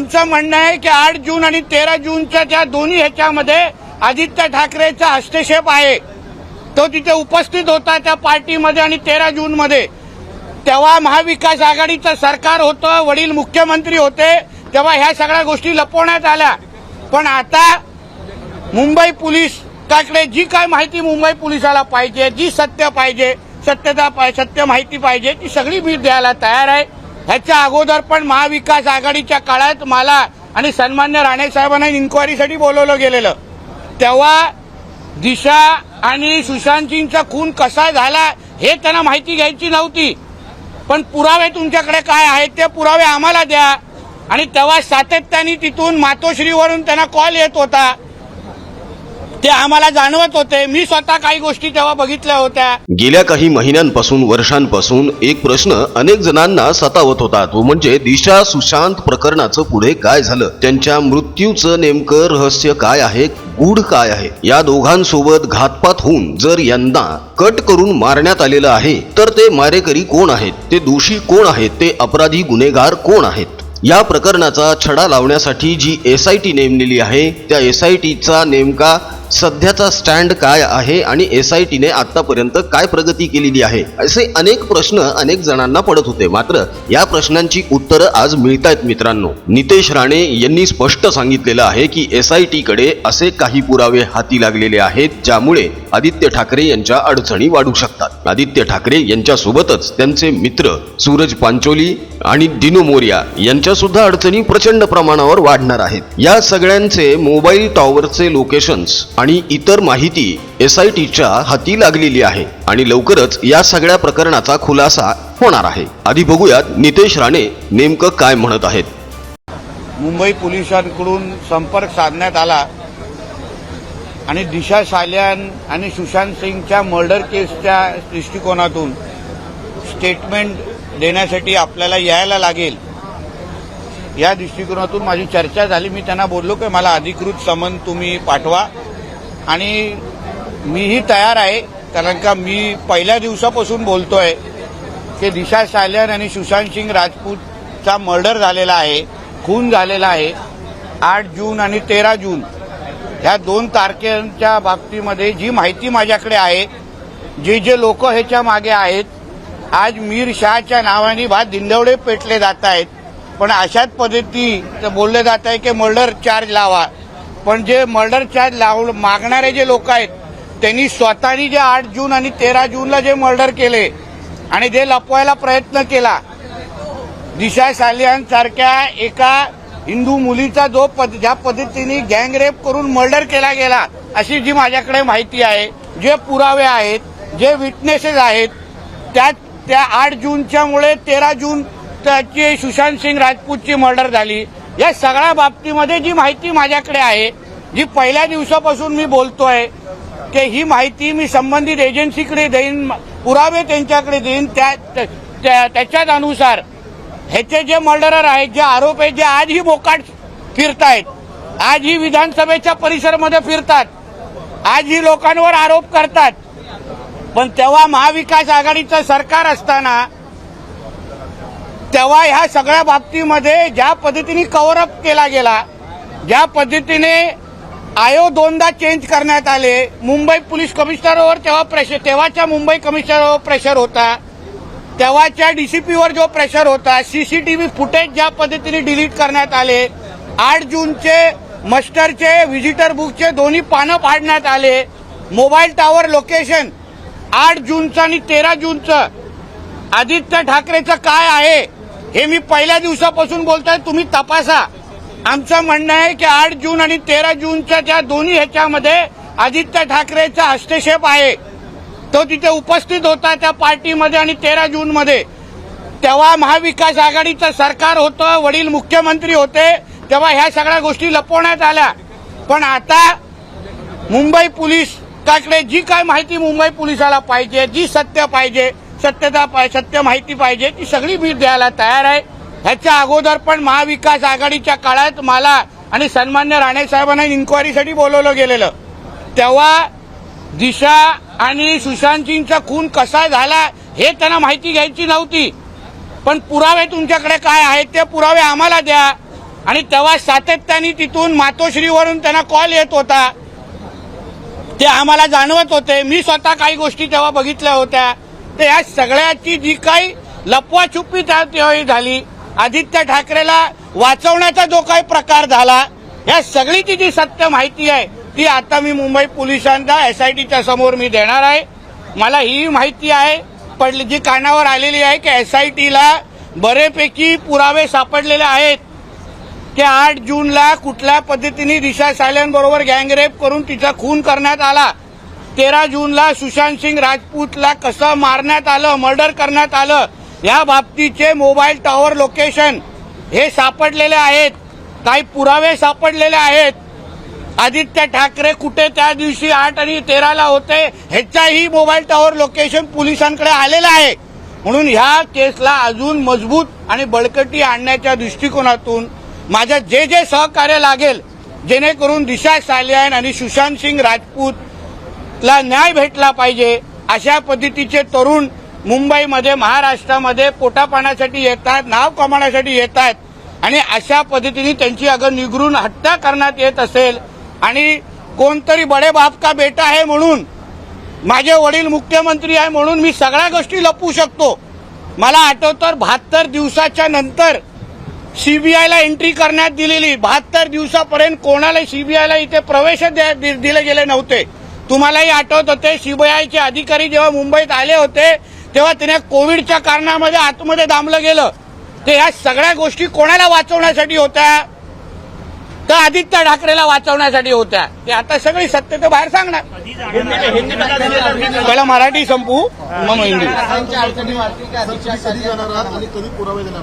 आमचं म्हणणं आहे की आठ जून आणि तेरा जूनच्या त्या दोन्ही ह्याच्यामध्ये आदित्य ठाकरेचा हस्तक्षेप आहे तो तिथे उपस्थित होता त्या पार्टीमध्ये आणि तेरा जूनमध्ये. तेव्हा महाविकास आघाडीचं सरकार होतं वडील मुख्यमंत्री होते तेव्हा ह्या सगळ्या गोष्टी लपवण्यात आल्या. पण आता मुंबई पोलीसकडे जी काय माहिती मुंबई पोलिसाला पाहिजे जी सत्य पाहिजे सत्यता पाय- सत्य माहिती पाहिजे ती सगळी मी द्यायला तयार आहे. ह्याच्या अगोदर पण महाविकास आघाडीच्या काळात मला आणि सन्मान्य राणे साहेबांना इन्क्वायरीसाठी बोलवलं गेलेलं. तेव्हा दिशा आणि सुशांत सिंगचा खून कसा झाला हे त्यांना माहिती घ्यायची नव्हती. पण पुरावे तुमच्याकडे काय आहेत ते पुरावे आम्हाला द्या. आणि तेव्हा सातत्याने तिथून मातोश्रीवरून त्यांना कॉल येत होता. ते आम्हाला जाणवत होते. मी स्वतः काही गोष्टी तेव्हा बघितल्या होत्या. गेल्या काही महिन्यांपासून वर्षांपासून एक प्रश्न अनेक जणांना सतावत होता. तो म्हणजे दिशा सुशांत प्रकरणाचं पुढे काय झालं? त्यांच्या मृत्यूचं नेमकं रहस्य काय आहे? गूढ काय आहे? या दोघांसोबत घातपात होऊन जर यंदा कट करून मारण्यात आलेलं आहे तर ते मारेकरी कोण आहेत? ते दोषी कोण आहेत? ते अपराधी गुन्हेगार कोण आहेत? या प्रकरणाचा छडा लावण्यासाठी जी एस आय टी नेमलेली आहे त्या एस आय टीचा नेमका सध्याचा स्टँड काय आहे आणि एस आय टीने आतापर्यंत काय प्रगती केलेली आहे? असे अनेक प्रश्न अनेक जणांना पडत होते. मात्र या प्रश्नांची उत्तरं आज मिळत आहेत मित्रांनो. नितेश राणे यांनी स्पष्ट सांगितलेलं आहे की एस आय टी कडे असे काही पुरावे हाती लागलेले आहेत ज्यामुळे आदित्य ठाकरे यांच्या अडचणी वाढू शकतात. आदित्य ठाकरे यांच्यासोबतच त्यांचे मित्र सूरज पांचोली आणि दिनू मोरिया यांच्या सुद्धा अडचणी प्रचंड प्रमाणावर वाढणार आहेत. या सगळ्यांचे मोबाईल टॉवरचे लोकेशन्स आणि इतर माहिती एस आय टीच्या हाती लागलेली आहे. आणि लवकरच या सगळ्या प्रकरणाचा खुलासा होणार आहे. आधी बघूयात नितेश राणे नेमकं काय म्हणत आहेत. मुंबई पोलिसांकडून संपर्क साधण्यात आला. आणि दिशा साल्यान आणि सुशांत सिंगच्या मर्डर केसच्या दृष्टिकोनातून स्टेटमेंट देण्यासाठी आपल्याला यायला लागेल. या दृष्टिकोनातून माझी चर्चा झाली. मी त्यांना बोललो की मला अधिकृत समन तुम्ही पाठवा. आणि मीही तयार आहे कारण का मी पहिल्या दिवसापासून बोलतोय की दिशा सायलन आणि सुशांत सिंग राजपूतचा मर्डर झालेला आहे खून झालेला आहे. आठ जून आणि तेरा जून ह्या दोन तारखेच्या बाबतीमध्ये जी माहिती माझ्याकडे आहे जे जे लोक ह्याच्या मागे आहेत आज मीर शहाच्या नावाने भात दिंडवडे पेटले जात आहेत. पण अशाच पद्धती बोलले जात आहे की मर्डर चार्ज लावा. पण जे मर्डर चार्ज लाव मागणारे जे लोक आहेत त्यांनी स्वतःनी जे आठ जून आणि तेरा जूनला जे मर्डर केले आणि जे लपवायला प्रयत्न केला दिशा सालियांसारख्या एका हिंदू मुलीचा जो पद ज्या पद्धतीने गँगरेप करून मर्डर केला गेला अशी जी माझ्याकडे माहिती आहे जे पुरावे आहेत जे विटनेसेस आहेत त्या त्या आठ जूनच्यामुळे तेरा जून त्याची सुशांत सिंग राजपूतची मर्डर झाली. या सगळ्या बाबतीमध्ये जी माहिती माझ्याकडे आहे जी पहिल्या दिवसापासून मी बोलतोय की ही माहिती मी संबंधित एजन्सीकडे देईन पुरावे त्यांच्याकडे देईन त्या त्या- त्याच्याच अनुसार ह्याचे जे मर्डरर आहेत जे आरोप आहेत जे आजही मोकाट फिरतायत आजही विधानसभेच्या परिसरमध्ये फिरतात आजही लोकांवर आरोप करतात पण तेव्हा महाविकास आघाडीचं सरकार असताना तेव्हा ह्या सगळ्या बाबतीमध्ये ज्या पद्धतीने कव्हरअप केला गेला ज्या पद्धतीने आयोग दोनदा चेंज करण्यात आले मुंबई पोलीस कमिशनरवर तेव्हा प्रेशर तेव्हाच्या मुंबई कमिशनरवर प्रेशर होता तेव्हाच्या डीसीपीवर जो प्रेशर होता सीसीटीव्ही फुटेज ज्या पद्धतीने डिलीट करण्यात आले आठ जूनचे मस्टरचे व्हिजिटर बुकचे दोन्ही पानं पाडण्यात आले मोबाईल टॉवर लोकेशन आठ जूनचं आणि तेरा जूनचं. आदित्य ठाकरेचं काय आहे? हे मी पहिल्या दिवसापासून बोलतोय तुम्ही तपासा. आमचं म्हणणं आहे की आठ जून आणि तेरा जूनच्या त्या दोन्ही ह्याच्यामध्ये आदित्य ठाकरेचा हस्तक्षेप आहे तो तिथे उपस्थित होता त्या पार्टीमध्ये आणि तेरा जूनमध्ये. तेव्हा महाविकास आघाडीचं सरकार होतं वडील मुख्यमंत्री होते तेव्हा ह्या सगळ्या गोष्टी लपवण्यात आल्या. पण आता मुंबई पोलीसकडे जी काय माहिती मुंबई पोलिसाला पाहिजे जी सत्य पाहिजे सत्यता पाय- सत्य माहिती पाहिजे ती सगळी मी द्यायला तयार आहे. ह्याच्या अगोदर पण महाविकास आघाडीच्या काळात मला आणि सन्मान्य राणे साहेबांना इन्क्वायरीसाठी बोलवलं गेलेलं. तेव्हा दिशा आणि सुशांत सिंगचा खून कसा झाला हे त्यांना माहिती घ्यायची नव्हती. पण पुरावे तुमच्याकडे काय आहेत ते पुरावे आम्हाला द्या. आणि तेव्हा सातत्याने तिथून मातोश्रीवरून त्यांना कॉल येत होता. ते आम्हाला जाणवत होते. मी स्वतः काही गोष्टी तेव्हा बघितल्या होत्या. तर या सगळ्याची जी काही लपवाछुपी त्यावेळी हो झाली. आदित्य ठाकरेला वाचवण्याचा जो काही प्रकार झाला या सगळीची जी सत्य माहिती आहे ती आता मी मुंबई पोलिसांच्या एसआयटीच्या समोर मी देणार आहे. मला ही माहिती आहे पडली जी कानावर आलेली आहे की एसआयटीला बरेपैकी पुरावे सापडलेले आहेत. की आठ जूनला कुठल्या पद्धतीने दिशा सायलेन बरोबर गँगरेप करून तिचा खून करण्यात आला. तेरा जूनला सुशांत सिंग राजपूतला कसं मारण्यात आलं मर्डर करण्यात आलं या बाबतीचे मोबाईल टॉवर लोकेशन हे सापडलेले आहेत. काही पुरावे सापडलेले आहेत. आदित्य ठाकरे कुठे त्या दिवशी आठ आणि तेराला होते ह्याचाही मोबाईल टॉवर लोकेशन पोलिसांकडे आलेलं आहे. म्हणून ह्या केसला अजून मजबूत आणि बळकटी आणण्याच्या दृष्टिकोनातून माझ्या जे जे सहकार्य लागेल जेणेकरून दिशा सालियान आणि सुशांत सिंग राजपूत ला न्याय भेटला पाहिजे अशा पद्धतीचे तरुण मुंबईमध्ये महाराष्ट्रामध्ये पोटापाण्यासाठी येतात नाव कमावण्यासाठी येतात. आणि अशा पद्धतीने त्यांची अगर निगरून हत्या करण्यात येत असेल आणि कोणतरी बडे बाप का बेटा आहे म्हणून माझे वडील मुख्यमंत्री आहे म्हणून मी सगळ्या गोष्टी लपवू शकतो. मला आठवतं बहात्तर दिवसाच्या नंतर सीबीआयला एंट्री करण्यात दिलेली बहात्तर दिवसापर्यंत कोणाला सीबीआयला इथे प्रवेश द्या- दि- दिले गेले नव्हते. तुम्हालाही आठवत होते सीबीआयचे अधिकारी जेव्हा मुंबईत आले होते तेव्हा तिने कोविडच्या कारणामध्ये आतमध्ये दामलं गेलं. ते ह्या सगळ्या गोष्टी कोणाला वाचवण्यासाठी होत्या? तर आदित्य ठाकरेला वाचवण्यासाठी होत्या. ते आता सगळी सत्य तर बाहेर सांगणार. पहिला मराठी संपू मग हिंदी.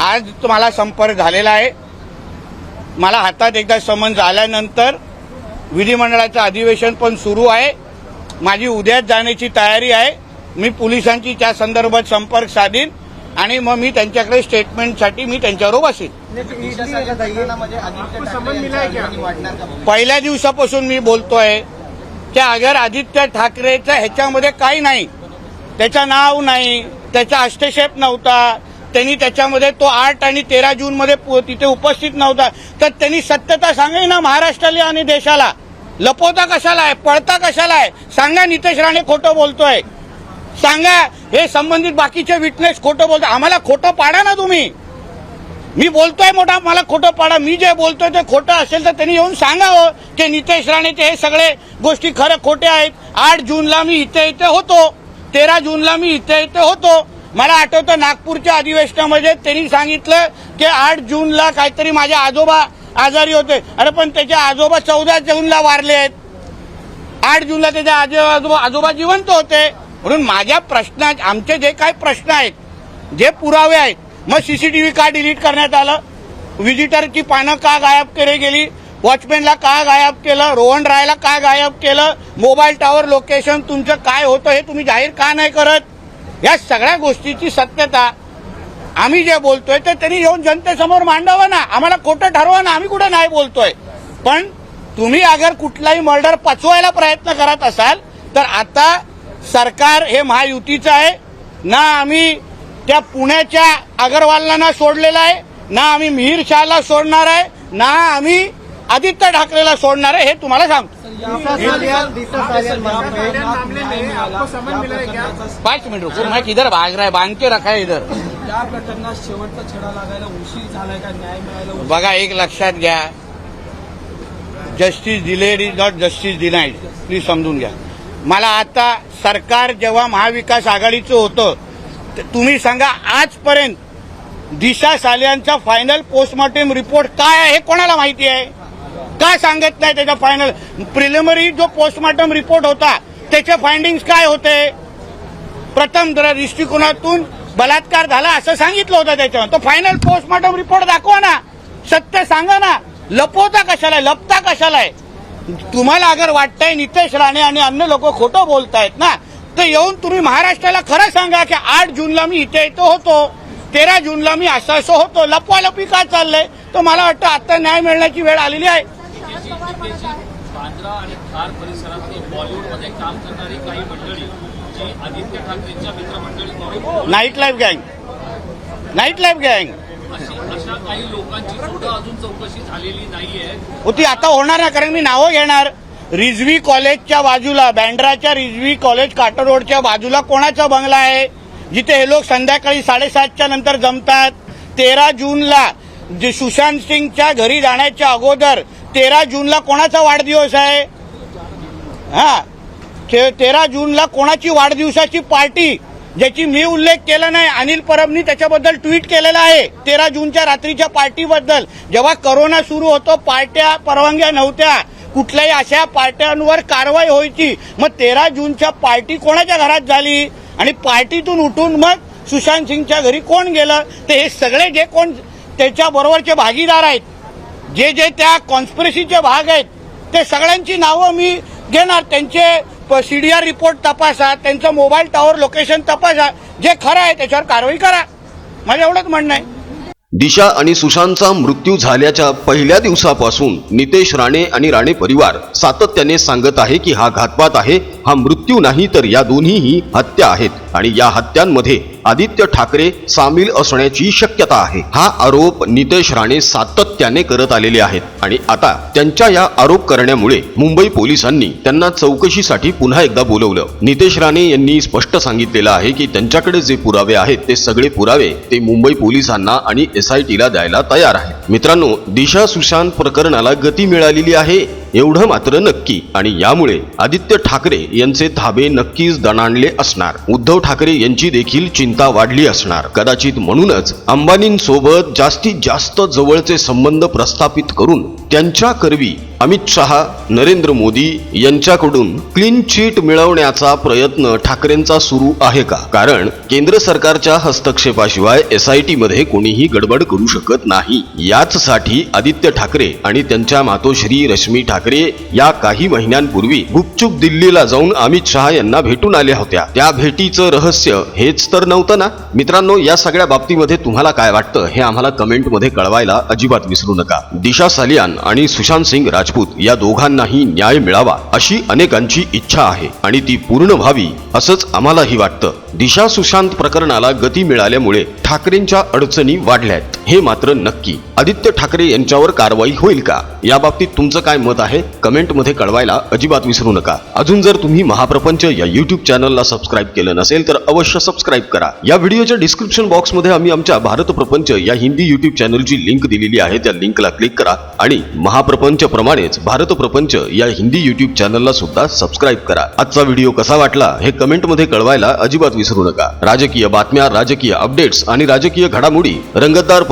आज तुम्हाला संपर्क झालेला आहे. मला हातात एकदा समन्स आल्यानंतर विधिमंडळाचं अधिवेशन पण सुरू आहे. माझी उद्याच जाण्याची तयारी आहे. मी पोलिसांची त्या संदर्भात संपर्क साधीन आणि मग मी त्यांच्याकडे स्टेटमेंटसाठी मी त्यांच्यावर बसेन. पहिल्या दिवसापासून मी बोलतोय त्या अगर आदित्य ठाकरेच्या ह्याच्यामध्ये काही नाही त्याचं नाव नाही त्याचा हस्तक्षेप नव्हता त्यांनी त्याच्यामध्ये तो आठ आणि तेरा जून मध्ये तिथे उपस्थित नव्हता तर त्यांनी सत्यता सांगेल ना महाराष्ट्राला आणि देशाला? लपवता कशाला आहे? पळता कशाला आहे? सांगा नितेश राणे खोटं बोलतोय. सांगा हे संबंधित बाकीचे विटनेस खोटं बोलतो आम्हाला खोटं पाडा ना तुम्ही. मी बोलतोय मोठा मला खोटं पाडा. मी जे बोलतोय ते खोटं असेल तर त्यांनी येऊन सांगावं हो, की नितेश राणेचे हे सगळे गोष्टी खरं खोटे आहेत. आठ जूनला मी इथे इथे होतो. तेरा जूनला मी इथे इथे होतो. मला आठवतं नागपूरच्या अधिवेशनामध्ये त्यांनी सांगितलं की आठ जूनला काहीतरी माझ्या आजोबा आजारी होते. अरे पण त्याचे आजोबा चौदा जूनला वारले आहेत. आठ जूनला त्याचे आजोबा आजोबा जिवंत होते. म्हणून माझ्या प्रश्ना आमचे जे काही प्रश्न आहेत जे पुरावे आहेत मग सीसीटीव्ही का डिलीट करण्यात आलं? व्हिजिटरची पानं का गायब केली गेली? वॉचमॅनला का गायब केलं? रोहन रायला का गायब केलं? मोबाईल टॉवर लोकेशन तुमचं काय होतं हे तुम्ही जाहीर का नाही करत? या सगळ्या गोष्टीची सत्यता आम्ही जे बोलतोय ते त्यांनी येऊन जनतेसमोर मांडावं ना. आम्हाला खोटं ठरवा ना. आम्ही कुठं नाही बोलतोय. पण तुम्ही अगर कुठलाही मर्डर पचवायला प्रयत्न करत असाल तर आता सरकार हे महायुतीचं आहे. ना आम्ही त्या पुण्याच्या अगरवालांना सोडलेलं आहे ना आम्ही मिहीर शहाला सोडणार आहे ना आम्ही आदित्य ठाकरेला सोडणार आहे हे तुम्हाला सांगतो. मामले में आपको समन मिला है क्या? पाच मिनिट रुको. मैं किधर भाग रहा है बांध के रखा है इधर. या प्रकरणात शेवटचा छडा लागायला उशीर झालाय का न्याय मिळायला बघा एक लक्षात घ्या. Justice delayed is not justice denied please समजून घ्या. मला आता सरकार जेव्हा महाविकास आघाडीचं होतं तुम्ही सांगा आजपर्यंत दिशा सालियांचा फायनल पोस्टमॉर्टम रिपोर्ट काय आहे हे कोणाला माहिती आहे? का सांगत नाही त्याचा फायनल प्रिलिमरी जो पोस्टमॉर्टम रिपोर्ट होता त्याचे फाइंडिंग्स काय होते? प्रथम दृष्टिकोनातून बलात्कार झाला असं सांगितलं होतं त्याच्यावर. तो फायनल पोस्टमॉर्टम रिपोर्ट दाखवा ना. सत्य सांगा ना. लपवता कशाला आहे? लपता कशाला आहे? तुम्हाला अगर वाटतंय नितेश राणे आणि अन्य लोक खोटं बोलतायत ना तर येऊन तुम्ही महाराष्ट्राला खरं सांगा की आठ जूनला मी इथे इथं होतो. तेरा जूनला मी असं असं होतो. लपवालपी का चाललंय? तर मला वाटतं आता न्याय मिळण्याची वेळ आलेली आहे. बांद्रा आणि थार परिसरातली बॉलिवूडमध्ये काम करणारी काही मंडळी नाईट लाईफ गँग. नाईट लाईफ गँग. अशी अशा काही लोकांची सुद्धा अजून चौकशी झालेली नाहीये. हो ती आता होणार ना कारण मी नावं घेणार. रिझवी कॉलेजच्या बाजूला बँड्राच्या रिझवी कॉलेज काटर रोडच्या बाजूला कोणाचा बंगला आहे? जिथे हे लोक संध्याकाळी साडेसातच्या नंतर जमतात. तेरा जूनला जे सुशांत सिंगच्या घरी जाण्याच्या अगोदर तेरा जूनला कोणाचा वाढदिवस आहे? हा तेरा जूनला कोणाची वाढदिवसाची पार्टी ज्याची मी उल्लेख केला नाही अनिल परबनी त्याच्याबद्दल ट्विट केलेलं आहे तेरा जूनच्या रात्रीच्या पार्टीबद्दल. जेव्हा करोना सुरू होतो पार्ट्या परवानग्या नव्हत्या. कुठल्याही अशा पार्ट्यांवर कारवाई व्हायची. मग तेरा जूनच्या पार्टी कोणाच्या घरात झाली? आणि पार्टीतून उठून मग सुशांत सिंगच्या घरी कोण गेलं? ते हे सगळे जे कोण त्याच्याबरोबरचे भागीदार आहेत. जे जे त्या कॉन्स्पिरसीचे भाग आहेत ते सगळ्यांची नावं मी घेणार. त्यांचे सीडीआर रिपोर्ट तपासा त्यांचं मोबाईल टॉवर लोकेशन तपासा जे खरं आहे त्याच्यावर कारवाई करा. माझं एवढंच म्हणणं आहे. दिशा आणि सुशांतचा मृत्यू झाल्याच्या पहिल्या दिवसापासून नितेश राणे आणि राणे परिवार सातत्याने सांगत आहे की हा घातपात आहे हा मृत्यू नाही तर या दोन्हीही हत्या आहेत आणि या हत्यांमध्ये आदित्य ठाकरे सामील असण्याची शक्यता आहे. हा आरोप नितेश राणे सातत्याने करत आलेले आहेत. आणि आता त्यांच्या या आरोप करण्यामुळे मुंबई पोलिसांनी त्यांना चौकशीसाठी पुन्हा एकदा बोलवलं. नितेश राणे यांनी स्पष्ट सांगितलेलं आहे की त्यांच्याकडे जे पुरावे आहेत ते सगळे पुरावे ते मुंबई पोलिसांना आणि एस आय टीला द्यायला तयार आहेत. मित्रांनो दिशा सुशांत प्रकरणाला गती मिळालेली आहे. एवढं मात्र नक्की. आणि यामुळे आदित्य ठाकरे यांचे धाबे नक्कीच दणाणले असणार. उद्धव ठाकरे यांची देखील चिंता वाढली असणार. कदाचित म्हणूनच अंबानींसोबत जास्तीत जास्त जवळचे संबंध प्रस्थापित करून त्यांच्या करवी अमित शहा नरेंद्र मोदी यांच्याकडून क्लीन चिट मिळवण्याचा प्रयत्न ठाकरेंचा सुरू आहे का? कारण केंद्र सरकारच्या हस्तक्षेपाशिवाय एस आय टी मध्ये कोणीही गडबड करू शकत नाही. याचसाठी आदित्य ठाकरे आणि त्यांच्या मातोश्री रश्मी ठाकरे या काही महिन्यांपूर्वी गुपचूप दिल्लीला जाऊन अमित शहा यांना भेटून आल्या होत्या. त्या भेटीचं रहस्य हेच तर नव्हतं ना? मित्रांनो या सगळ्या बाबतीमध्ये तुम्हाला काय वाटतं हे आम्हाला कमेंटमध्ये कळवायला अजिबात विसरू नका. दिशा सालियान आणि सुशांत सिंग राज राजपूत या दोघांनाही न्याय मिळावा अशी अनेकांची इच्छा आहे आणि ती पूर्ण व्हावी असंच आम्हालाही वाटतं. दिशा सुशांत प्रकरणाला गती मिळाल्यामुळे ठाकरेंच्या अडचणी वाढल्यात. हे मात्र नक्की. आदित्य ठाकरे यांच्यावर कारवाई होईल का? या बाबतीत तुमचं काय मत आहे? कमेंटमध्ये कळवायला अजिबात विसरू नका. अजून जर तुम्ही महाप्रपंच या युट्यूब चॅनलला सबस्क्राईब केलं नसेल तर अवश्य सबस्क्राईब करा. या व्हिडिओच्या डिस्क्रिप्शन बॉक्समध्ये आम्ही आमच्या भारत प्रपंच या हिंदी युट्यूब चॅनलची लिंक दिलेली आहे. त्या लिंकला क्लिक करा आणि महाप्रपंच प्रमाणेच भारत प्रपंच या हिंदी युट्यूब चॅनलला सुद्धा सबस्क्राईब करा. आजचा व्हिडिओ कसा वाटला हे कमेंटमध्ये कळवायला अजिबात विसरू नका. राजकीय बातम्या राजकीय अपडेट्स आणि राजकीय घडामोडी रंगतदार